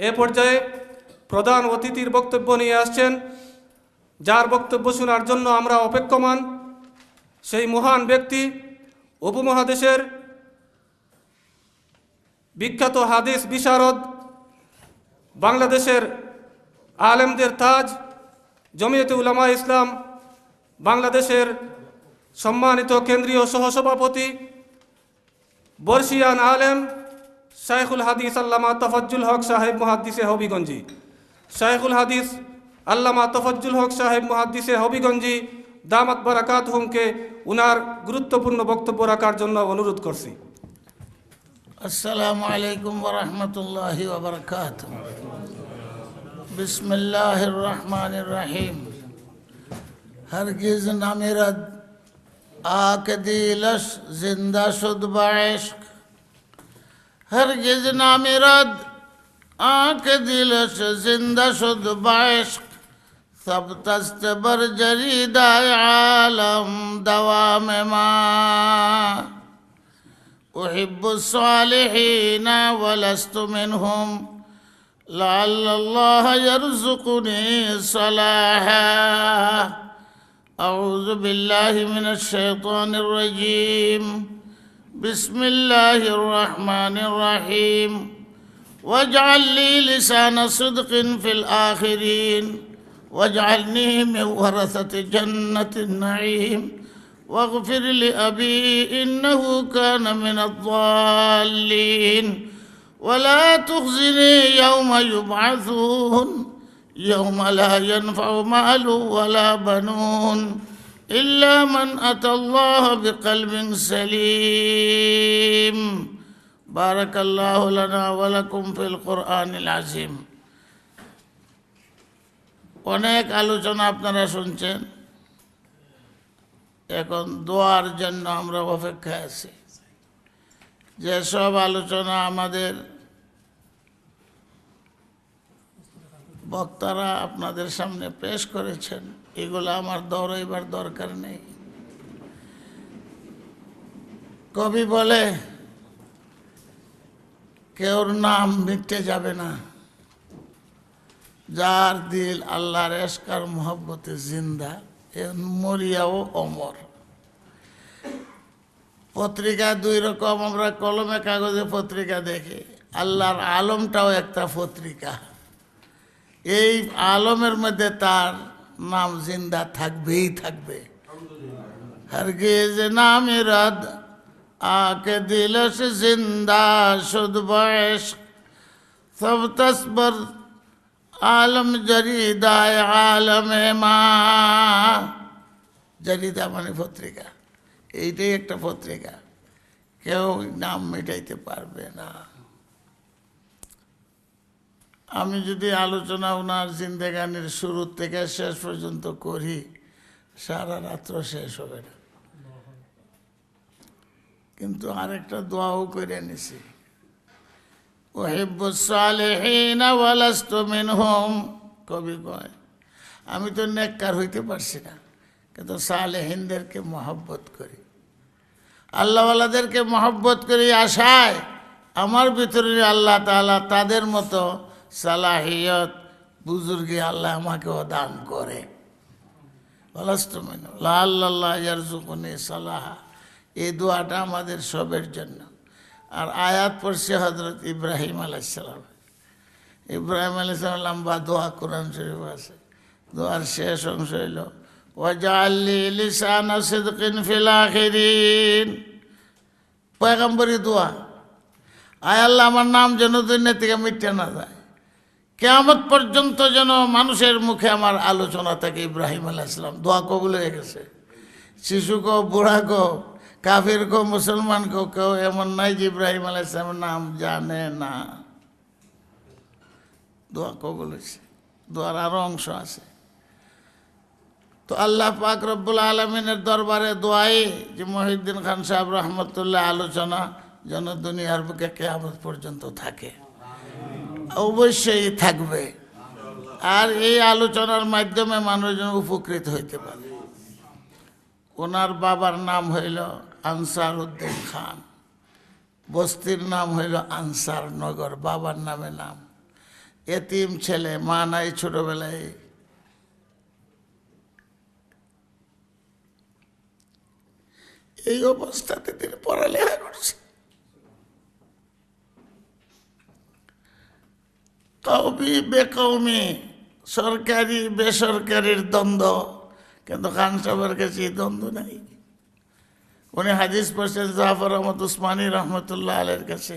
এ পর্যায়ে প্রধান অতিথির বক্তব্য নিয়ে আসছেন। যার বক্তব্য শোনার জন্য আমরা অপেক্ষমান। সেই মহান ব্যক্তি উপমহাদেশের বিখ্যাত হাদিস বিশারদ, বাংলাদেশের আলেমদের তাজ, জমিয়তে উলামা ইসলাম, বাংলাদেশের সম্মানিত কেন্দ্রীয় সহসভাপতি, বর্ষিয়ান আলেম শাইখুল হাদিস আল্লামা তফজ্জুল হক সাহেব মহাদ্দিসে হবিগঞ্জি। শাইখুল হাদিস আল্লামা তফজ্জুল হক সাহেব মহাদ্দিসে হবিগঞ্জি দামাত বারাকাত হুমকে উনার গুরুত্বপূর্ণ বক্তব্য রাখার জন্য অনুরোধ করছি। আসসালামু আলাইকুম ওরহমতুল্লাহ ওবরকাত বিসমিল্লাহ রহমান রাহিম। হরগিজ নামিরদ আক দিলস জিন্দা শুদ বায়স্ক هرگز نمیرد آک دیلش زنده شد با عشق ثبت است بر جریدای عالم دوام ما أحب الصالحين ولست منهم لعل الله يرزقني صلاحا أعوذ بالله من الشيطان الرجيم بسم الله الرحمن الرحيم. واجعل لي لسان صدق في الآخرين. واجعلني من ورثة جنة النعيم. واغفر لأبي إنه كان من الضالين. ولا تخزني يوم يبعثون. يوم لا ينفع مال ولا بنون. إلا من أتى الله بقلب سليم بارك الله لنا ولكم في القرآن العظيم অনেক আলোচনা আপনারা শুনছেন এখন দোয়ার জন্য আমরা অপেক্ষায় আছি যেসব আলোচনা আমাদের বক্তারা আপনাদের সামনে পেশ করেছেন এগুলো আমার দৌড়াইবার দরকার নেই। কবি বলে, কেউর নাম মিটতে যাবে না। যার দিল আল্লাহর এসকার মোহব্বতে জিন্দা মরিয়াও অমর। পত্রিকা দুই রকম, আমরা কলমে, কাগজে পত্রিকা দেখি। আল্লাহর আলমটাও একটা পত্রিকা। এই আলমের মধ্যে তার নাম জিন্দা থাকবেই থাকবে। হরগিজ নাম রদ আকে দিলস জিন্দা শুদ বয়স। সব তসবর আলম জরিদায় আলমে মা। জরিদা মানে পত্রিকা। এইটাই একটা পত্রিকা। কেউ নাম মেটাইতে পারবে না। আমি যদি আলোচনা ওনার জিন্দেগানির শুরু থেকে শেষ পর্যন্ত করি, সারা রাত্র শেষ হবে না। কিন্তু আরেকটা দোয়াও করে নিছি। মিনহুম। কবি কয়, আমি তো নেককার হইতে পারছি না, কিন্তু সালেহিনদেরকে মহব্বত করি। আল্লাহওয়ালাদেরকে মহব্বত করি আশায়, আমার ভিতরে আল্লাহ তাআলা তাদের মতো সালাহিয়ত বুজুর্গে আল্লাহ আমাকেও দান করে। ইয়ারজুকুনি সালাহা। এই দোয়াটা আমাদের সবের জন্য। আর আয়াত পড়ছে হজরত ইব্রাহিম আলাইসালাম ইব্রাহিম আলাইসালাম লম্বা দোয়া কোরআন শরীফ আছে। দোয়ার শেষ অংশ হইল পয়গম্বরী দোয়া, আয় আল্লাহ, আমার নাম যেন দুনিয়া থেকে মিটে না যায়। কেয়ামত পর্যন্ত যেন মানুষের মুখে আমার আলোচনা থাকে, ইব্রাহিম আলাইসালাম দোয়া কবুল হয়ে গেছে। শিশু কো, বুড়া কো, কাফির কো, মুসলমান কো, কেউ এমন নাই যে ইব্রাহিম আলাইসালামের নাম জানে না। দোয়া কবুল হয়েছে। দোয়ার আরও অংশ আছে। তো আল্লাহ পাক রব্বুল আলমিনের দরবারে দোয়াই যে মহিউদ্দিন খান সাহেব রহমতুল্লাহ আলোচনা যেন দুনিয়ার বুকে কেয়ামত পর্যন্ত থাকে। অবশ্যই থাকবে। আর এই আলোচনার মাধ্যমে মানুষজন উপকৃত হইতে পারে। ওনার বাবার নাম হইল আনসার উদ্দিন খান। বস্তির নাম হইল আনসার নগর, বাবার নামে নাম। এতিম ছেলে, মা নাই ছোটবেলায়। এই অবস্থাতে তিনি পড়ালেখা করছে কৌমি বেকৌমি সরকারি, বেসরকারির দ্বন্দ্ব। কিন্তু খান সাহেবের কাছে এই দ্বন্দ্ব নাই। উনি হাদিস পড়ছেন জাফর আহমদ উসমানী রহমতুল্লাহ আলের কাছে।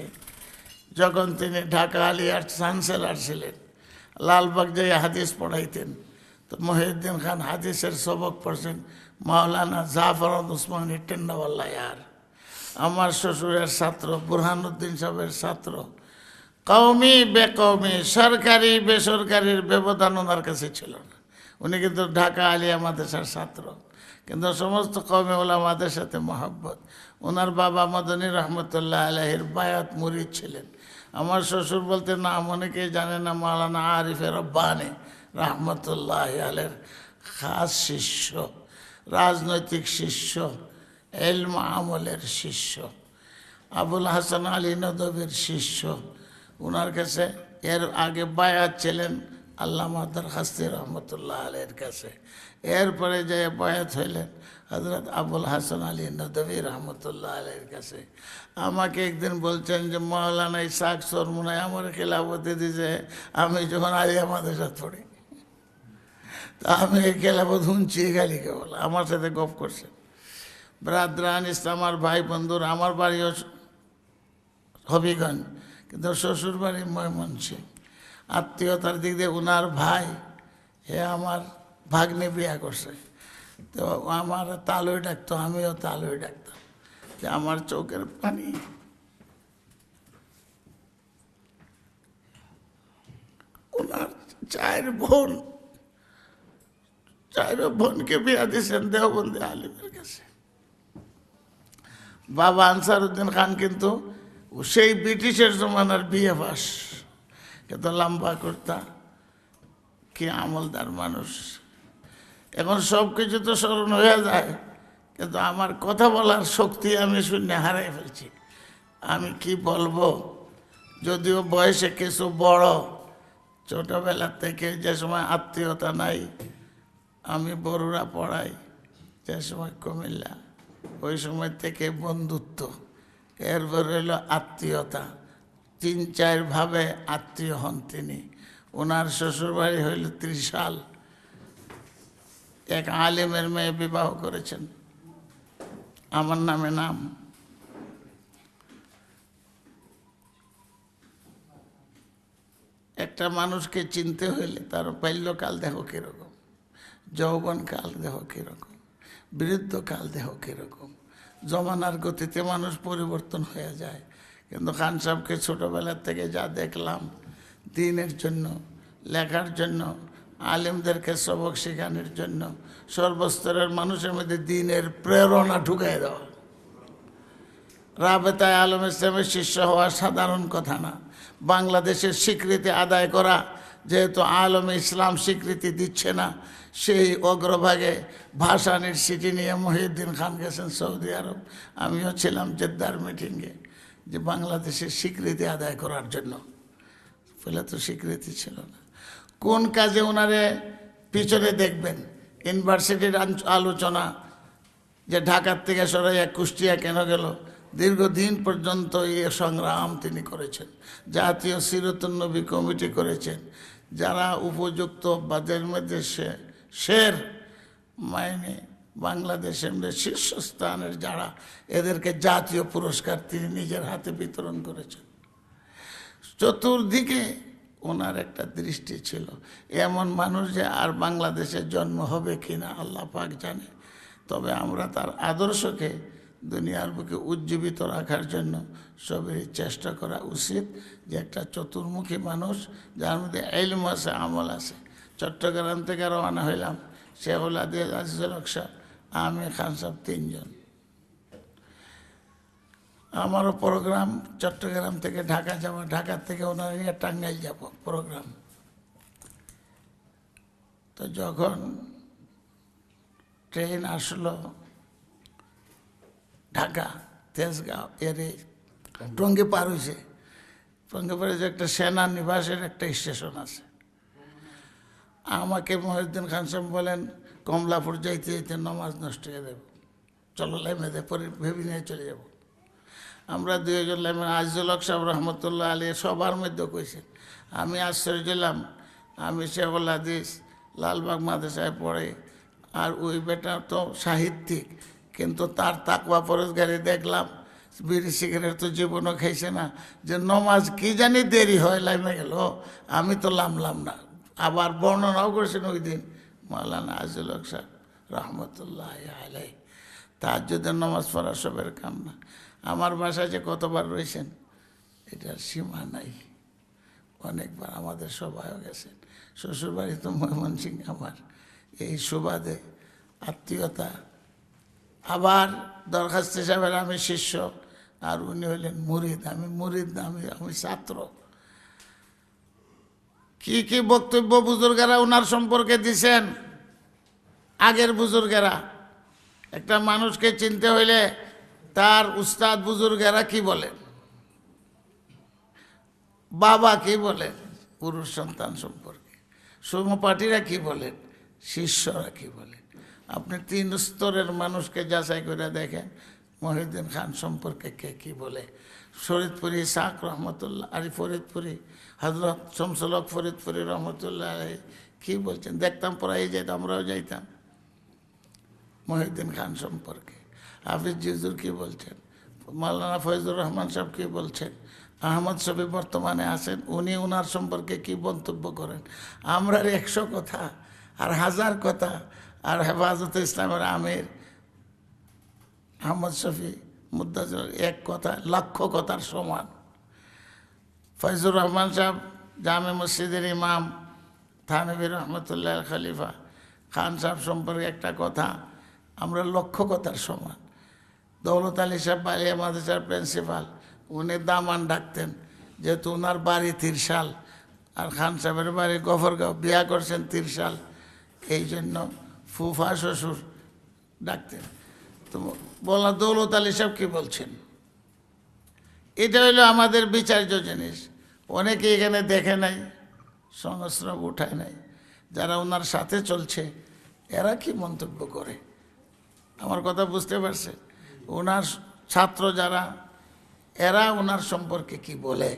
যখন তিনি ঢাকা আলিয়ার চ্যান্সেলার ছিলেন, লালবাগ যাই হাদিস পড়াইতেন, তো মহিউদ্দিন খান হাদিসের সবক পড়ছেন, মাওলানা জাফর আহমদ উসমানী টেন্ডাওয়াল্লা আমার শ্বশুরের ছাত্র, বুরহানুদ্দিন সাহেবের ছাত্র কৌমি বেকৌমি সরকারি, বেসরকারির ব্যবধান ওনার কাছে ছিল না। উনি কিন্তু ঢাকা আলিয়া মাদ্রাসার ছাত্র। কিন্তু সমস্ত কৌমি ওলামাদের সাথে মহাব্বত। ওনার বাবা মদনী রহমতুল্লাহ আলহের বায়াত মুরিদ ছিলেন। আমার শ্বশুর বলতে নাম অনেকেই জানে না মালানা আরিফের রব্বানি রহমতুল্লাহ আলের খাস শিষ্য, রাজনৈতিক শিষ্য, এলম আমলের শিষ্য, আবুল হাসান আলী নদবের শিষ্য ওনার কাছে, এর আগে বায়াত ছিলেন আল্লামা দরখাস্তি রহমতুল্লাহ আলের কাছে। এরপরে যে বয়াত হইলেন হজরত আবুল হাসান আলী নদবী রহমতুল্লাহ আলের কাছে। আমাকে একদিন বলছেন যে মৌলানা ইসাক সরমুনায় আমার খেলাফতি দিছে, আমি যখন আলী আমাদের সাথে পড়ি। তা আমি এই খেলাফত শুনছি গালি কেবল, আমার সাথে গপ করছে ব্রাদ্রান ইসলাম, আমার ভাই বন্ধুর, আমার বাড়িও হবিগঞ্জ। কিন্তু শ্বশুর বাড়ি ময়মনসিং আত্মীয়তার দিক দিয়ে ওনার ভাই হে আমার ভাগ্নে বিয়া করছে। তো আমার তালুই ডাকতো, আমিও তালুই ডাকতাম। যে আমার চোখের পানি। ওনার চায়ের বোন, চায়ের বোনকে বিয়া দিয়েছেন দেওবন্দি আলিমের কাছে। বাবা আনসার উদ্দিন খান কিন্তু সেই ব্রিটিশের জমানার বিয়ে বাস। এত লম্বা করতা, কি আমলদার মানুষ। এখন সব কিছু তো স্মরণ হয়ে যায়, কিন্তু আমার কথা বলার শক্তি আমি শূন্য হারাই ফেলছি। আমি কি বলব? যদিও বয়সে কিছু বড়, ছোটবেলা থেকে যে সময় আত্মীয়তা নাই, আমি বড়ুরা পড়াই, যে সময় কুমিল্লা, ওই সময় থেকে বন্ধুত্ব। এরপর হইল আত্মীয়তা। তিন চার ভাবে আত্মীয় হন তিনি। ওনার শ্বশুরবাড়ি হইল ত্রিশাল। এক আলেমের মেয়ে বিবাহ করেছেন। আমার নামে নাম। একটা মানুষকে চিনতে হইলে তার বাল্যকাল দেখো কীরকম? যৌবনকাল দেহ কীরকম? বৃদ্ধকাল দেখো কীরকম? জমানার গতিতে মানুষ পরিবর্তন হয়ে যায়। কিন্তু খান সাহেবকে ছোটোবেলার থেকে যা দেখলাম, দিনের জন্য, লেখার জন্য, আলিমদেরকে সবক শেখানোর জন্য, সর্বস্তরের মানুষের মধ্যে দিনের প্রেরণা ঢুকাই দেওয়া। রাবেতায় আলম ইসলামের শিষ্য হওয়া সাধারণ কথা না। বাংলাদেশের স্বীকৃতি আদায় করা যেহেতু আলম ইসলাম স্বীকৃতি দিচ্ছে না, সেই অগ্রভাগে ভাসানির সিটি নিয়ে মহিউদ্দিন খান গেছেন সৌদি আরব। আমিও ছিলাম জেদ্দার মিটিংয়ে যে বাংলাদেশের স্বীকৃতি আদায় করার জন্য। বলে তো স্বীকৃতি ছিল না। কোন কাজে ওনারে পিছনে দেখবেন? ইউনিভার্সিটির আলোচনা যে ঢাকার থেকে সরাইয়া কুষ্টিয়া কেন গেল? দীর্ঘদিন পর্যন্ত এই সংগ্রাম তিনি করেছেন। জাতীয় সিরতনবী কমিটি করেছেন। যারা উপযুক্ত বাদের মধ্যে সে, শের মাইনে বাংলাদেশের শীর্ষস্থানের যারা, এদেরকে জাতীয় পুরস্কার তিনি নিজের হাতে বিতরণ করেছেন। চতুর্দিকে ওনার একটা দৃষ্টি ছিল, এমন মানুষ যে আর বাংলাদেশের জন্ম হবে কিনা আল্লাহ পাক জানে, তবে আমরা তার আদর্শকে দুনিয়ার বুকে উজ্জীবিত রাখার জন্য সবেরই চেষ্টা করা উচিত যে একটা চতুর্মুখী মানুষ, যার মধ্যে এলম আছে, আমল আছে। চট্টগ্রাম থেকে রওনা হইলাম শেখুল আদিজ আজিজুল আমি খান সাহেব তিনজন। আমারও প্রোগ্রাম চট্টগ্রাম থেকে ঢাকা যাওয়া ঢাকা থেকে ওনার নিয়ে টাঙ্গাইল যাব, প্রোগ্রাম। তো যখন ট্রেন আসলো ঢাকা, তেজগাঁও, এরে টঙ্গি পার হয়েছে টঙ্গিপাড়ে যে একটা সেনা নিবাসের একটা স্টেশন আছে। আমাকে মহিউদ্দিন খান সাহেব বলেন, কমলাপুর যাইতে যাইতে নমাজ নষ্ট হয়ে দেব চলো লাইমেদে পরে ভেবে নিয়ে চলে যাব। আমরা দুইজন লাইমে আজিজুল সাহেব রহমতুল্লাহ আলী সবার মধ্যে কইছেন আমি আশ্চর্য হলাম, আমি শেখুল হাদিস, লালবাগ মাদ্রাসায় পড়ে, আর ওই বেটা তো সাহিত্যিক কিন্তু তার তাকওয়া পরস্কারে দেখলাম। বিড়ি সিগারেট তো জীবনও খাইছে না। যে নমাজ কি জানি দেরি হয়, লাইমে গেল। আমি তো লামলাম না। আবার বর্ণনাও করেছেন ওই দিন মাওলানা আজিজুল হক সাহেব, রহমতুল্লাহ আলাই তার যদি নমাজ পড়া সবের কাম না। আমার বাসায় যে কতবার রয়েছেন, এটার সীমা নাই। অনেকবার আমাদের সবাইও গেছেন। শ্বশুরবাড়ি তো ময়মনসিং আমার। এই সুবাদে আত্মীয়তা আবার দরখাস্ত হিসাবে আমি শিষ্য আর উনি হলেন মুরিদ। আমি মুরিদ আমি আমি ছাত্র। কি কি বক্তব্য বুজুর্গেরা ওনার সম্পর্কে দিছেন? আগের বুজুর্গেরা। একটা মানুষকে চিনতে হইলে তার উস্তাদ বুজুর্গেরা কি বলেন? বাবা কি বলেন? পুরুষ সন্তান সম্পর্কে। সহপাঠীরা কি বলেন? শিষ্যরা কি বলেন? আপনি তিন স্তরের মানুষকে যাচাই করে দেখেন। মহিউদ্দিন খান সম্পর্কে কে কী বলে? ফরিদপুরি শাক রহমতুল্লাহ আলী ফরিদপুরি হজরত শমসলক ফরিদপুরি রহমতুল্লাহ আলী কি বলছেন? দেখতাম পড়াই যেতাম আমরাও যাইতাম। মহিউদ্দিন খান সম্পর্কে। হাফিজ জিজুর কি বলছেন? মাওলানা ফয়জুর রহমান সাহেব কী বলছেন? আহমদ শফি বর্তমানে আছেন, উনি ওনার সম্পর্কে কি মন্তব্য করেন? আমরা একশো কথা আর হাজার কথা আর হেফাজত ইসলামের আমির আহমদ শফি মুদাজুর এক কথা, লক্ষ কথার সমান। ফয়জুর রহমান সাহেব, জামে মসজিদের ইমাম, থানবী রহমতুল্লাহ খলিফা খান সাহেব সম্পর্কে একটা কথা, আমরা লক্ষ কথার সমান। দৌলত আলী সাহেব বালিয়া মাদ্রাসার প্রিন্সিপাল, উনি দামান ডাকতেন, যেহেতু ওনার বাড়ি তিরশাল, আর খান সাহেবের বাড়ি গফরগাঁও, বিয়া করছেন তিরশাল এই জন্য ফুফা, শ্বশুর ডাকতেন তো বললাম দৌলত আলী সাহেব কী বলছেন? এটা হলো আমাদের বিচার্য জিনিস। অনেকে এখানে দেখে নাই, সংস্রব উঠায় নাই। যারা ওনার সাথে চলছে, এরা কি মন্তব্য করে? আমার কথা বুঝতে পারছে? ওনার ছাত্র যারা, এরা ওনার সম্পর্কে কি বলে?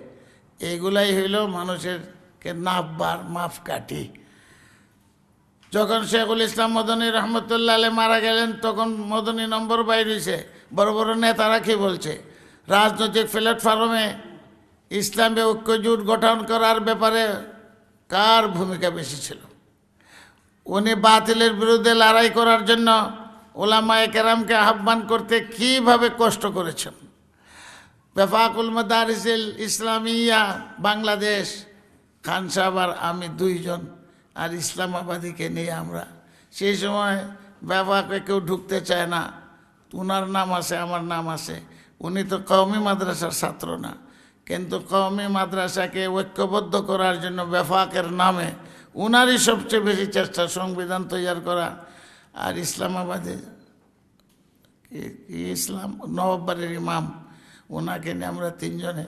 এইগুলাই হইল মানুষের কে নাববার মাফ কাঠি যখন শেখুল ইসলাম মদনী রহমতুল্লাহ আলী মারা গেলেন, তখন মদনী নম্বর বাইর হয়েছে বড় বড় নেতারা কি বলছে? রাজনৈতিক প্ল্যাটফর্মে ইসলামে ঐক্যজোট গঠন করার ব্যাপারে কার ভূমিকা বেশি ছিল? উনি বাতিলের বিরুদ্ধে লড়াই করার জন্য ওলামায়ে কেরামকে আহ্বান করতে কীভাবে কষ্ট করেছেন? বেফাকুল মাদারিসিল ইসলামিয়া, বাংলাদেশ, খান সাহেব আর আমি দুইজন আর ইসলামাবাদীকে নিয়ে আমরা। সেই সময় বেফাকে কেউ ঢুকতে চায় না। উনার নাম আছে, আমার নাম আছে। উনি তো কওমি মাদ্রাসার ছাত্র না। কিন্তু কওমি মাদ্রাসাকে ঐক্যবদ্ধ করার জন্য বেফাকের নামে উনারই সবচেয়ে বেশি চেষ্টা সংবিধান তৈরি করা। আর ইসলামাবাদে ইসলাম? নবাবের ইমাম। ওনাকে নিয়ে আমরা তিনজনে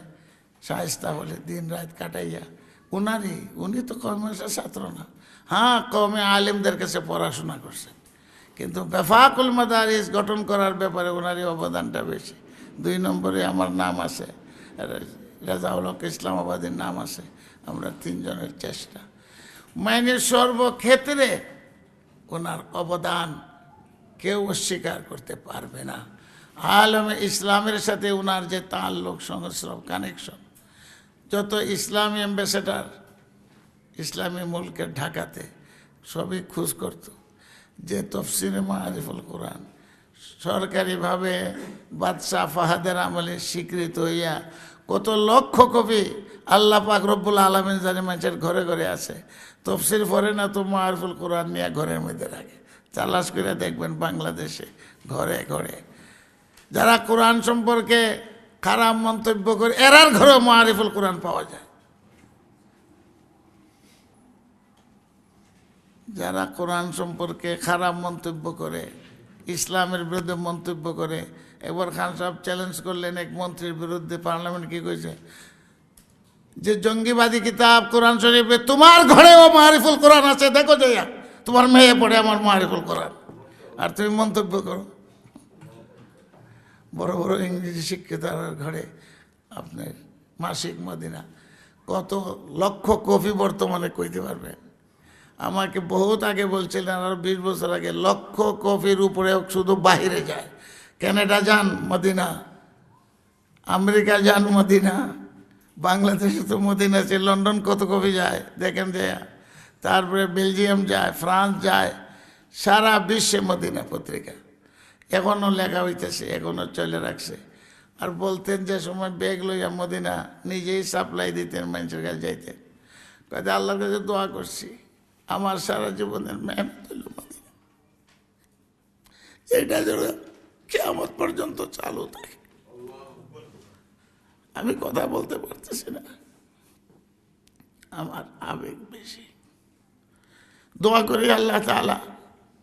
সাহেস্তা বলে দিন রাত কাটাইয়া উনারই, উনি তো কমের ছাত্র না। হ্যাঁ কমে আলেমদের কাছে পড়াশোনা করছেন কিন্তু বেফাকুল মাদারিস গঠন করার ব্যাপারে ওনারই অবদানটা বেশি। দুই নম্বরে আমার নাম আছে রেজাউল হক ইসলামাবাদের নাম আছে, আমরা তিনজনের চেষ্টা। মানে সর্বক্ষেত্রে ওনার অবদান কেউ অস্বীকার করতে পারবে না। আলমে ইসলামের সাথে ওনার যে তাল্লুক সংস্রব কানেকশন যত ইসলামী অ্যাম্বাসেডার, ইসলামী মুলকের ঢাকাতে সবই খোঁজ করত যে তফসিরে মাহারিফুল কোরআন। সরকারিভাবে বাদশাহ ফাহাদের আমলে স্বীকৃত হইয়া কত লক্ষ কবি আল্লাহ পাক রব্বুল আলমিন জানি মানুষের ঘরে ঘরে আছে। তফসির পরে না তো মারিফুল কোরআন নিয়ে ঘরের মধ্যে রাখে চালাস করে দেখবেন বাংলাদেশে ঘরে ঘরে। যারা কোরআন সম্পর্কে খারাপ মন্তব্য করে, এরার ঘরে মারিফুল কোরআন পাওয়া যায়। যারা কোরআন সম্পর্কে খারাপ মন্তব্য করে, ইসলামের বিরুদ্ধে মন্তব্য করে, এবার খান সাহেব চ্যালেঞ্জ করলেন এক মন্ত্রীর বিরুদ্ধে পার্লামেন্ট কি কইছে? যে জঙ্গিবাদী কিতাব কোরআন শরীফে, তোমার ঘরেও মারিফুল কোরআন আছে, দেখো যাইয়া তোমার মেয়ে পড়ে আমার মারিফুল কোরআন। আর তুমি মন্তব্য করো। বড় বড় ইংরেজি শিক্ষিতার ঘরে আপনার মাসিক মদিনা। কত লক্ষ কপি বর্তমানে কইতে পারবেন। আমাকে বহুত আগে বলছিলেন, আর বিশ বছর আগে, লক্ষ কপির উপরে শুধু বাহিরে যায়। কানাডা যান, মদিনা। আমেরিকা যান, মদিনা। বাংলাদেশে তো মদিনা আছে, লন্ডন কত কপি যায়, দেখেন যে তারপরে বেলজিয়াম যায়, ফ্রান্স যায়, সারা বিশ্বে মদিনা পত্রিকা। এখনও লেখা হইতেছে এখনও চলে রাখছে। আর বলতেন যে সময় ব্যাগ লইয়া মদিনা নিজেই সাপ্লাই দিতেন মানুষের কাছে যাইতেন। কাজে আল্লাহর কাছে দোয়া করছি, আমার সারা জীবনের মেহনত হইল মদিনা। এটা যেন কেমন পর্যন্ত চালু থাকে। আমি কথা বলতে পারতেছি না। আমার আবেগ বেশি। দোয়া করি আল্লাহ তালা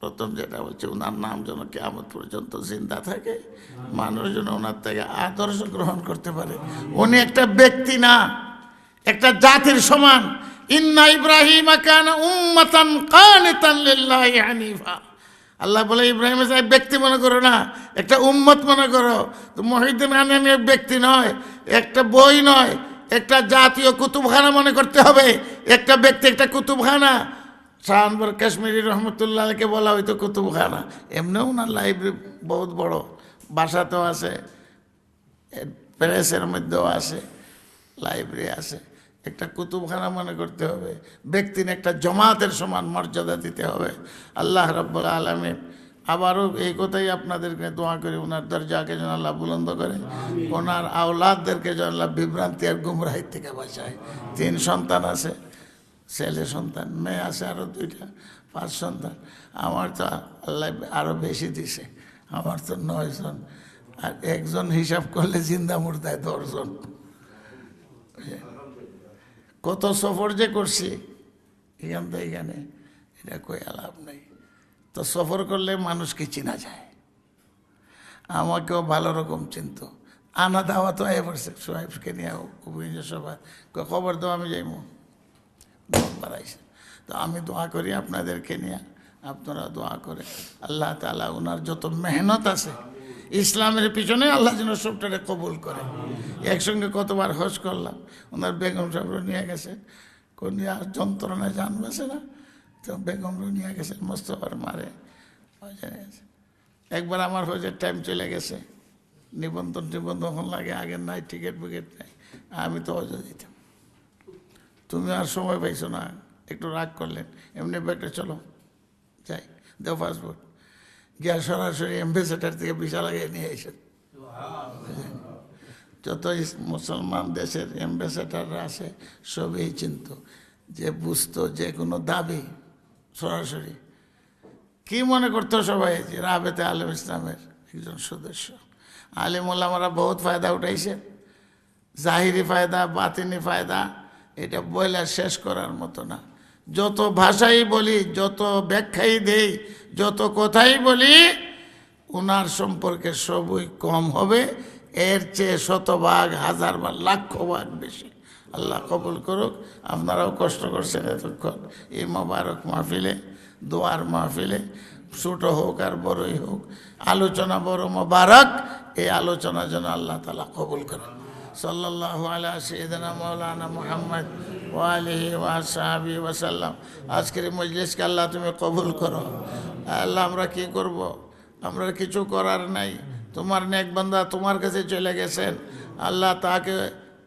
প্রথম যেটা বলছে ওনার নাম যেন কেমন পর্যন্ত জিন্দা থাকে মানুষ যেন ওনার থেকে আদর্শ গ্রহণ করতে পারে। উনি একটা ব্যক্তি না, একটা জাতির সমান। ইন্না ইব্রাহিম হানিফা। আল্লাহ বলে, ইব্রাহিম সাহেব, ব্যক্তি মনে করো না, একটা উম্মত মনে করো। তো মহিউদ্দিন আনানি ব্যক্তি নয়, একটা বই নয়, একটা জাতীয় কুতুবখানা মনে করতে হবে। একটা ব্যক্তি একটা কুতুবখানা শাহানবর কাশ্মীরি রহমতুল্লাহকে বলা হয়তো কুতুবখানা। এমনিও ওনার লাইব্রেরি বহুত বড়। বাসাতেও আছে প্রেসের মধ্যেও আছে লাইব্রেরি আছে। একটা কুতুবখানা মনে করতে হবে। ব্যক্তির একটা জমাতের সমান মর্যাদা দিতে হবে। আল্লাহ রব্বুল আলমিন আবারও এই কথাই আপনাদেরকে দোয়া করি ওনার দরজাকে যেন আল্লাহ বুলন্দ করে। ওনার আওলাদদেরকে যেন আল্লাহ বিভ্রান্তি আর গুমরাহির থেকে বাঁচায়। তিন সন্তান আছে ছেলে সন্তান, মেয়ে আছে আরও দুইটা, পাঁচ সন্তান। আমার তো আল্লাহ আরও বেশি দিছে। আমার তো নয়জন আর একজন হিসাব করলে জিন্দা মুর্দায় দশজন কত সফর যে করছি, এখান থেকে এখানে, এটা কই লাভ নেই। তো সফর করলে মানুষকে চেনা যায়। আমাকেও ভালো রকম চিনত। আনা দাওয়া তো এ পড়ছে। সোহেবকে নিয়ে অভিযোগ সভা। খবর দাও, আমি যাইমু। বাড়াইছে। তো আমি দোয়া করি আপনাদেরকে নিয়ে, আপনারা দোয়া করে। আল্লাহ তালা ওনার যত মেহনত আছে, ইসলামের পিছনে আল্লাহ যেন সবটারে কবুল করে। একসঙ্গে কতবার হজ করলাম ওনার বেগম সাহেব নিয়ে গেছে। কোন আর যন্ত্রণায় জান না। তো বেগম নিয়ে গেছে, মোস্তফার মারে একবার আমার হজের টাইম চলে গেছে। নিবন্ধন টিবন্ধন লাগে আগের নাই টিকিট ফিকেট নাই। আমি তো হজে দিতাম তুমি আর সময় পাইছো না। একটু রাগ করলেন। এমনি ব্যাগটা চলো, যাই, দেও পাসপোর্ট গিয়া সরাসরি অ্যাম্বাসেডার থেকে ভিসা লাগিয়ে নিয়ে এসেন যত মুসলমান দেশের অ্যাম্বাসেডাররা আছে, সবই চিনত যে বুঝতো যে কোনো দাবি সরাসরি। কি মনে করতো সবাই? যে রাবেতে আলম ইসলামের একজন সদস্য। আলিম ওলামারা বহুত ফায়দা উঠাইছে জাহিরি ফায়দা, বাতিনি ফায়দা এটা বইলা শেষ করার মতো না। যত ভাষাই বলি, যত ব্যাখ্যাই দেই, যত কথাই বলি ওনার সম্পর্কে সবই কম হবে। এর চেয়ে শতভাগ, হাজার বা লাখ ভাগ বেশি। আল্লাহ কবুল করুক। আপনারাও কষ্ট করছেন এতক্ষণ। এই মোবারক মাহফিলে, দোয়ার মাহফিলে, ছোট হোক আর বড়ই হোক, আলোচনা বড় মোবারক, এই আলোচনা যেন আল্লাহ তালা কবুল করেন। সাল্লাল্লাহু আলা সৈয়দনা মৌলানা মুহাম্মদ ওয়ালিহি ওয়াসাহাবি ওয়াসাল্লাম আজকের মজলিসকে আল্লাহ তুমি কবুল করো। আল্লাহ, আমরা কি করব? আমরা কিছু করার নাই। তোমার নেক বান্দা তোমার কাছে চলে গেছেন। আল্লাহ, তাকে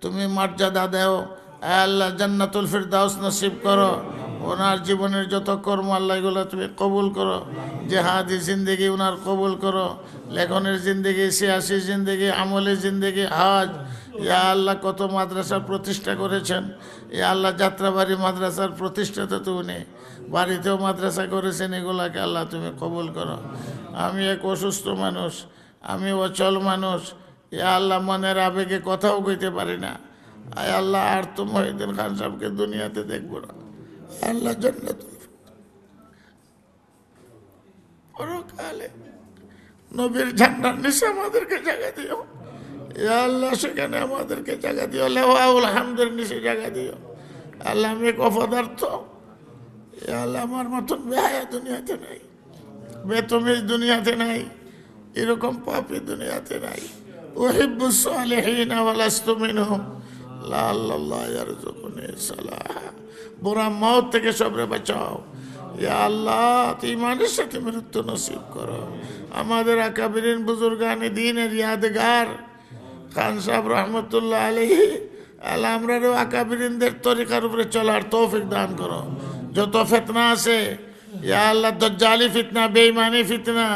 তুমি মর্যাদা দেও। আল্লাহ, জান্নাতুল ফিরদাউস নসিব করো। ওনার জীবনের যত কর্ম, আল্লাহ এগুলো তুমি কবুল করো। জেহাদি জিন্দগি ওনার কবুল করো। লেখনের জিন্দগি সিয়াসি জিন্দগি, আমলের জিন্দগি, হাজ। ইয়া আল্লাহ, কত মাদ্রাসার প্রতিষ্ঠা করেছেন। ইয়া আল্লাহ, যাত্রাবাড়ি মাদ্রাসার প্রতিষ্ঠাতা তো উনি বাড়িতেও মাদ্রাসা করেছেন, এগুলাকে আল্লাহ তুমি কবুল করো। আমি এক অসুস্থ মানুষ, আমি অচল মানুষ। ইয়া আল্লাহ, মনের আবেগে কথাও কইতে পারি না। আয় আল্লাহ আর তো মহিউদ্দিন খান সাহেবকে দুনিয়াতে দেখব না। আল্লাহ পরকালে নবীর ঝান্ডার নিচে আমাদেরকে জায়গা দিও। আল্লাহ, সেখানে আমাদেরকে জায়গা দিও। লেওয়াউল হামদের নিচে জায়গা দিও। আল্লাহ আমি ইয়া আল্লাহ, আমার মতন বেহায়া দুনিয়াতে নাই। বেতমিজ দুনিয়াতে নাই। এরকম পাপি দুনিয়াতে নাই। বুড়া মৌত থেকে সবরে বাঁচাও। ইয়া আল্লাহ ইমানের সাথে মৃত্যু নসিব করো। আমাদের আকাবিরিন বুজুর্গানি দিনের ইয়াদগার খান সাহেব রহমতুল্লাহ আলহি আল্লাহ আমরারও আকাবিরিনদের তরিকার উপরে চলার তৌফিক দান করো। যত ফেতনা আছে, ইয়া আল্লাহ দজ্জালি ফিতনা বেইমানি ফিতনা,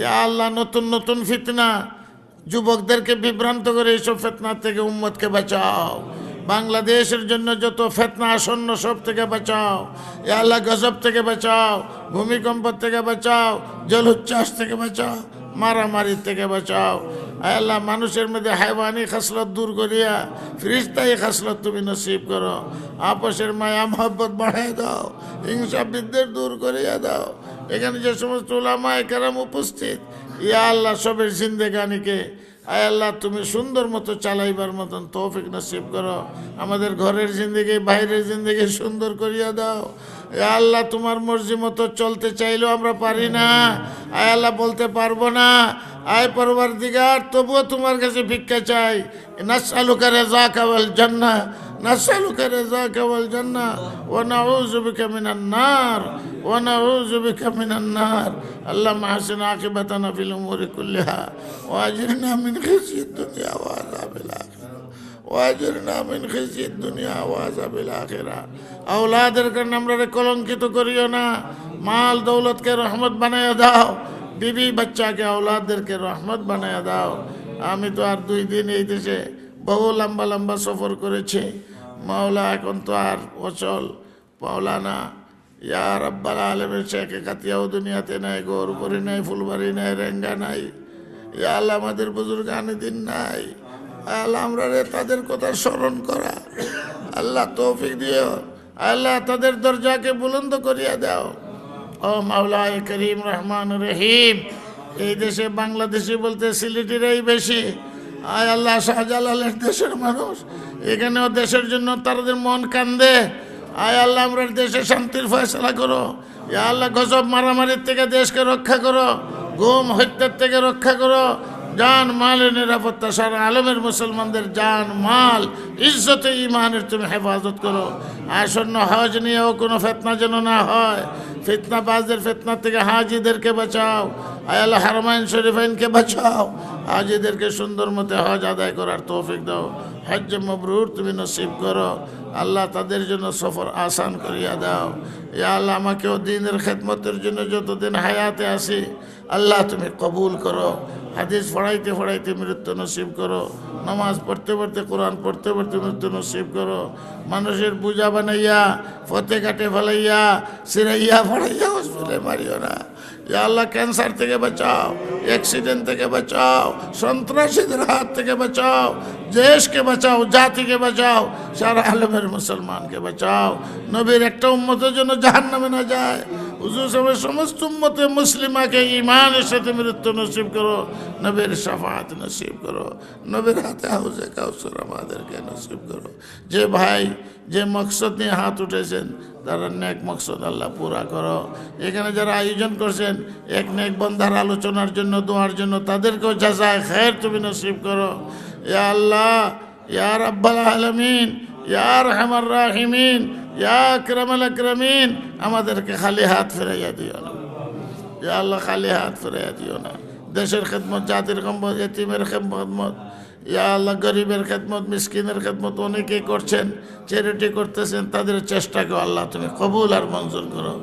ইয়া আল্লাহ নতুন নতুন ফিতনা, যুবকদেরকে বিভ্রান্ত করে এইসব ফেতনা থেকে উম্মতকে বাঁচাও। বাংলাদেশের জন্য যত ফেতনা আসন্ন সব থেকে বাঁচাও। আল্লাহ গজব থেকে বাঁচাও, ভূমিকম্প থেকে বাঁচাও জল উচ্ছ্বাস থেকে বাঁচাও, মারামারি থেকে বাঁচাও। আল্লাহ, মানুষের মধ্যে হাইওয়ানি খাসলত দূর করিয়া, ফ্রিস্তাই খাসলত তুমি নসিব করো। আপসের মায়া, মহব্বত বাড়াই দাও, হিংসা, বিদ্বেষ দূর করিয়া দাও। এখানে যে সমস্ত ওলামায় কেরাম উপস্থিত, ইয়া আল্লাহ সবের জিন্দেগানিকে আয় আল্লাহ, তুমি সুন্দর মতো চালাইবার মতন তৌফিক নসিব করো। আমাদের ঘরের জিন্দগি, বাইরের জিন্দগি সুন্দর করিয়া দাও। আল্লাহ তোমার মর্জি মতো চলতে চাইলেও আমরা পারি না। আয় আল্লাহ বলতে পারব না। আয় পরবার দিগার তবুও তোমার কাছে ভিক্ষা চাই। নাসালুকা রেজা কাবল জান্না নাসালুকা রেজা কাবল জান্না ও নাউযু বিকা মিনান নার ও নাউযু বিকা মিনান নার। আল্লাহ মাহসিন আকিবাতানা ফিল উমুরি কুল্লিহা ওয়াজিরনা মিন খিজিয়্যিদ দুনিয়া ওয়া আযাবিল ওয়াজিরনা মিন খিজিয়্যিদ দুনিয়া ওয়া আযাবিল আখিরাহ আওলাদের কারণে আমরা কলঙ্কিত করিও না। মাল দৌলতকে রহমত বানাইয়া দাও। বিবি বাচ্চাকে আওলাদদেরকে রহমত বানাইয়া দাও। আমি তো আর দুই দিন এই দেশে বহু লম্বা লম্বা সফর করেছি। মাওলা, এখন তো আর অচল। মাওলানা, ইয়া রব্বাল আলমের শেখে কাতিয়াও দুনিয়াতে নাই, গৌরপুরি নাই, ফুলবাড়ি নাই, রেঙ্গা নাই। ইয়া আল্লাহ আমাদের বুজুর্গ আনি দিন নাই। আল্লাহ আমরা তাদের কথা স্মরণ করা। আল্লাহ তৌফিক দিও। আল্লাহ তাদের দরজাকে বুলন্দ করিয়া দাও। ও মাওলায় করিম রহমান রহিম। এই দেশে বাংলাদেশি বলতে সিলেটিরাই বেশি। আয় আল্লাহ শাহজালালের দেশের মানুষ। এখানেও দেশের জন্য তাদের মন কান্দে। আয় আল্লাহ আমরা দেশে শান্তির ফয়সলা করো। আল্লাহ গজব মারামারির থেকে দেশকে রক্ষা করো। গুম হত্যার থেকে রক্ষা করো। জান মালের নিরাপত্তা, সারা আলমের মুসলমানদের জান, মাল, ইজ্জতে ইমানের তুমি হেফাজত করো। আসন্ন হজ নিয়েও কোনো ফেতনা যেন না হয়। ফিতনা বাজদের ফেতনা থেকে হাজিদেরকে বাঁচাও। আয়াল হারমাইন শরীফাইনকে বাঁচাও। হাজিদেরকে সুন্দর মতো হজ আদায় করার তৌফিক দাও। হজ মবরুর তুমি নসিব করো। আল্লাহ তাদের জন্য সফর আসান করিয়া দাও। ইয়া আল্লাহ, আমাকেও দিনের খেদমতের জন্য যতদিন হায়াতে আসি আল্লাহ তুমি কবুল করো। হাদিস পড়াইতে পড়াইতে মৃত্যু নসিব করো। নামাজ পড়তে পড়তে, কোরআন পড়তে পড়তে মৃত্যু নসিব করো। মানুষের পূজা বানাইয়া ফতে কাটে ফেলাইয়া সিরাইয়া ফড়াইয়া হসপিটালে মারিও না। ইয়া আল্লাহ ক্যান্সার থেকে বাঁচাও অ্যাক্সিডেন্ট থেকে বাঁচাও, সন্ত্রাসীদের হাত থেকে বাঁচাও, দেশকে বাঁচাও, জাতিকে বাঁচাও, সারা আলমের মুসলমানকে বাঁচাও। নবীর একটা উম্মতের জন্য জাহান নামে না যায়। হুজুর সাহেবের সমস্ত উম্মতে মুসলিমাকে ইমানের সাথে মৃত্যু নসিব করো, নবীর সাফাত নসিব করো, নবীর হাতে হাউজে কাউসর আমাদেরকে নসিব করো। যে ভাই যে মকসদ নিয়ে হাত উঠেছেন, তারা নেক মকসদ আল্লাহ পুরা করো। এখানে যারা আয়োজন করছেন, এক নেক বন্ধার আলোচনার জন্য, দোয়ার জন্য, তাদেরকেও যাচায় খের তুমি নসিব করো। ইয়া আল্লাহ, ইয়া রাব্বাল আলমিন, ইয়া রহমার রাহিমিন ইয়া আকরামাল আকরামিন, আমাদেরকে খালি হাত ফেরাইয়া দিও না। ইয়া আল্লাহ, খালি হাত ফেরাইয়া দিও না। দেশের খেদমত, জাতির খেদমত, এতিমের খেদমত, ইয়া আল্লাহ, গরিবের খেদমত, মিসকিনের খেদমত, অনেকেই করছেন চ্যারিটি করতেছেন, তাদের চেষ্টাকে আল্লাহ তুমি কবুল আর মঞ্জুর করো।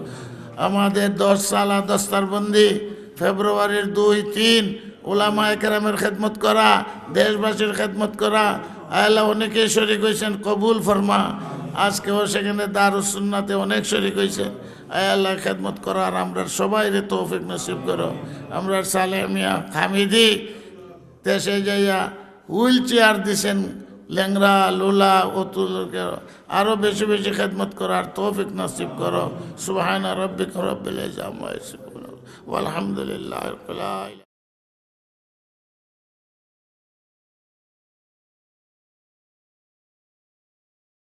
আমাদের দশ সালা দস্তারবন্দি ফেব্রুয়ারির দুই, তিন ওলামা একরামের খেদমত করা, দেশবাসীর খেদমত করা, আল্লাহ অনেকেই শরিক হয়েছেন কবুল ফরমা। আজকেও সেখানে দারুসুন্নাতে অনেক শরিক হয়েছেন আয় আল্লাহ খেদমত করার আমরা সবাই রে তৌফিক নসিব করো। আমরা সালে মিয়া হামিদি দেশে যাইয়া হুইল চেয়ার দিছেন ল্যাংরা লোলা, অতুলকে আরও বেশি বেশি খেদমত করার তৌফিক নসিব করো। সুবাহানা রব্বিক রব্বিল আলহামদুলিল্লাহ